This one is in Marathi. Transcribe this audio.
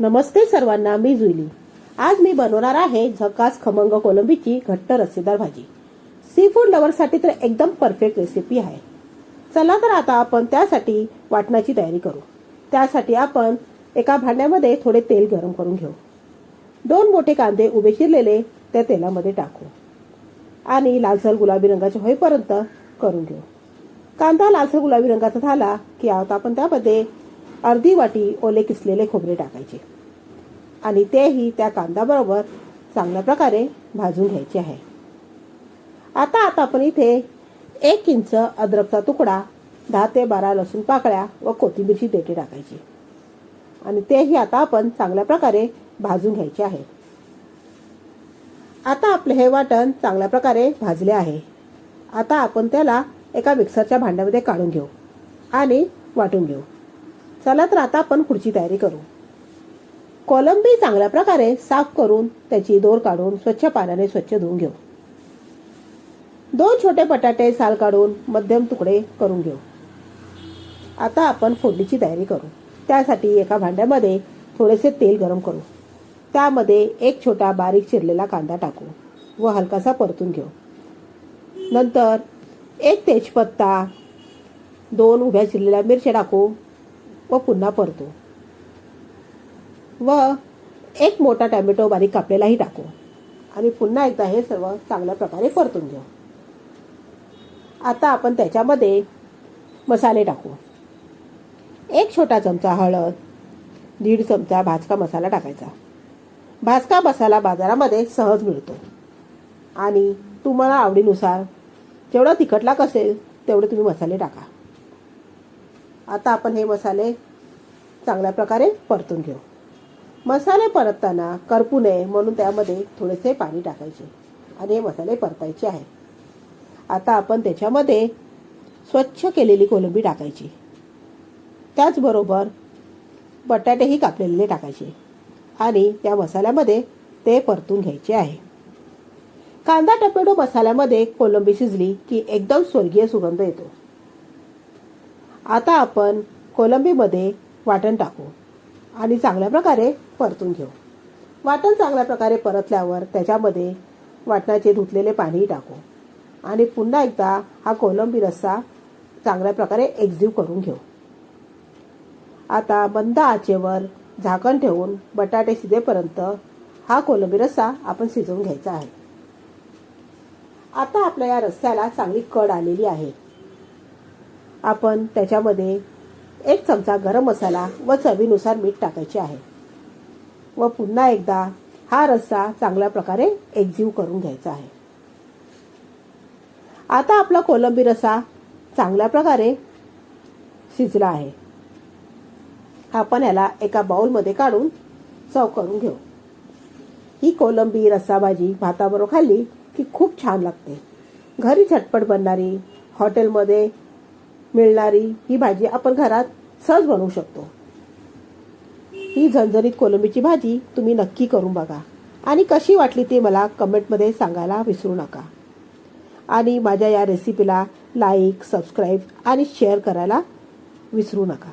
नमस्ते सर्वांना मी जुईली. आज मी बनवणार आहे झकास खमंग कोलंबीची घट्ट रस्सेदार भाजी. सी फूड लवरसाठी तर एकदम परफेक्ट रेसिपी आहे. चला तर आता आपण त्यासाठी वाटणाची तयारी करू. त्यासाठी आपण एका भांड्यामध्ये थोडे तेल गरम करून घेऊ. दोन मोठे कांदे उभे चिरलेले त्या तेलामध्ये टाकू. आणि लालसर गुलाबी रंगाचे होईपर्यंत करून घेऊ. कांदा लालसर गुलाबी रंगाचा झाला की आता आपण त्यामध्ये अर्धी वाटी ओले किसलेले खोबरे टाकायचे. आणि तेही त्या कांद्याबरोबर चांगल्या प्रकारे भाजून घ्यायचे आहे. आता आता आपण इथे एक इंच अद्रकचा तुकडा दहा ते बारा लसूण पाकळ्या व कोथिंबीरची देठी टाकायची. आणि तेही आता आपण चांगल्या प्रकारे भाजून घ्यायचे आहे. आता आपले हे वाटण चांगल्या प्रकारे भाजले आहे. आता आपण त्याला एका मिक्सरच्या भांड्यामध्ये काढून घेऊ आणि वाटून घेऊ. चला तर आता आपण पुढची तयारी करू. कोलंबी चांगल्या प्रकारे साफ करून त्याची दोर काढून स्वच्छ पाण्याने स्वच्छ धुवून घेऊ. दोन छोटे बटाटे साल काढून मध्यम तुकडे करून घेऊ. आता आपण फोडणीची तयारी करू. त्यासाठी एका भांड्यामध्ये थोडेसे तेल गरम करू. त्यामध्ये एक छोटा बारीक चिरलेला कांदा टाकू व हलकासा परतून घेऊ. नंतर एक तेजपत्ता दोन उभ्या चिरलेल्या मिरच्या टाकू व पुन्हा परतो. व एक मोठा टॅमॅटो बारीक कापलेलाही टाकू. आणि पुन्हा एकदा हे सर्व चांगल्या प्रकारे परतून घेऊ. आता आपण त्याच्यामध्ये मसाले टाकू. एक छोटा चमचा हळद दीड चमचा भाजका मसाला टाकायचा. भाजका मसाला बाजारामध्ये सहज मिळतो. आणि तुम्हाला आवडीनुसार जेवढा तिखट लाग असेल तेवढे तुम्ही मसाले टाका. आता आपण हे मसाले चांगल्या प्रकारे परतून घेऊ. मसाले परतताना करपू नये म्हणून त्यामध्ये थोडेसे पाणी टाकायचे आणि हे मसाले परतायचे आहे. आता आपण त्याच्यामध्ये स्वच्छ केलेली कोलंबी टाकायची. त्याचबरोबर बटाटेही कापलेले टाकायचे आणि त्या मसाल्यामध्ये ते परतून घ्यायचे आहे. कांदा टोमॅटो मसाल्यामध्ये कोलंबी शिजली की एकदम स्वर्गीय सुगंध येतो. आता आपण कोलंबीमध्ये वाटण टाकू आणि चांगल्या प्रकारे परतून घेऊ. वाटण चांगल्या प्रकारे परतल्यावर त्याच्यामध्ये वाटणाचे धुतलेले पाणी टाकू आणि पुन्हा एकदा हा कोलंबी रस्सा चांगल्या प्रकारे एक्झिव करून घेऊ. आता बंद आचेवर झाकण ठेवून बटाटे शिजेपर्यंत हा कोलंबी रस्सा आपण शिजवून घ्यायचा आहे. आता आपल्या या रस्स्याला चांगली कड आलेली आहे. आपण त्याच्यामध्ये एक चमचा गरम मसाला व चवीनुसार मीठ टाकायचे आहे. व पुन्हा एकदा हा रस्सा चांगल्या प्रकारे एक्झिव करून घ्यायचा आहे. आता आपला कोलंबी रस्सा चांगल्या प्रकारे शिजला आहे. आपण याला एका बाउलमध्ये काढून चव करून घेऊ. ही कोलंबी रस्सा भाजी भाताबरोबर खाल्ली की खूप छान लागते. घरी झटपट बनणारी हॉटेलमध्ये मिळणारी ही भाजी आपण घरात सहज बनवू शकतो. ही झणझणीत कोलंबीची भाजी तुम्ही नक्की करून बघा. आणि कशी वाटली ती मला कमेंटमध्ये सांगायला विसरू नका. आणि माझ्या या रेसिपीला लाईक सबस्क्राईब आणि शेअर करायला विसरू नका.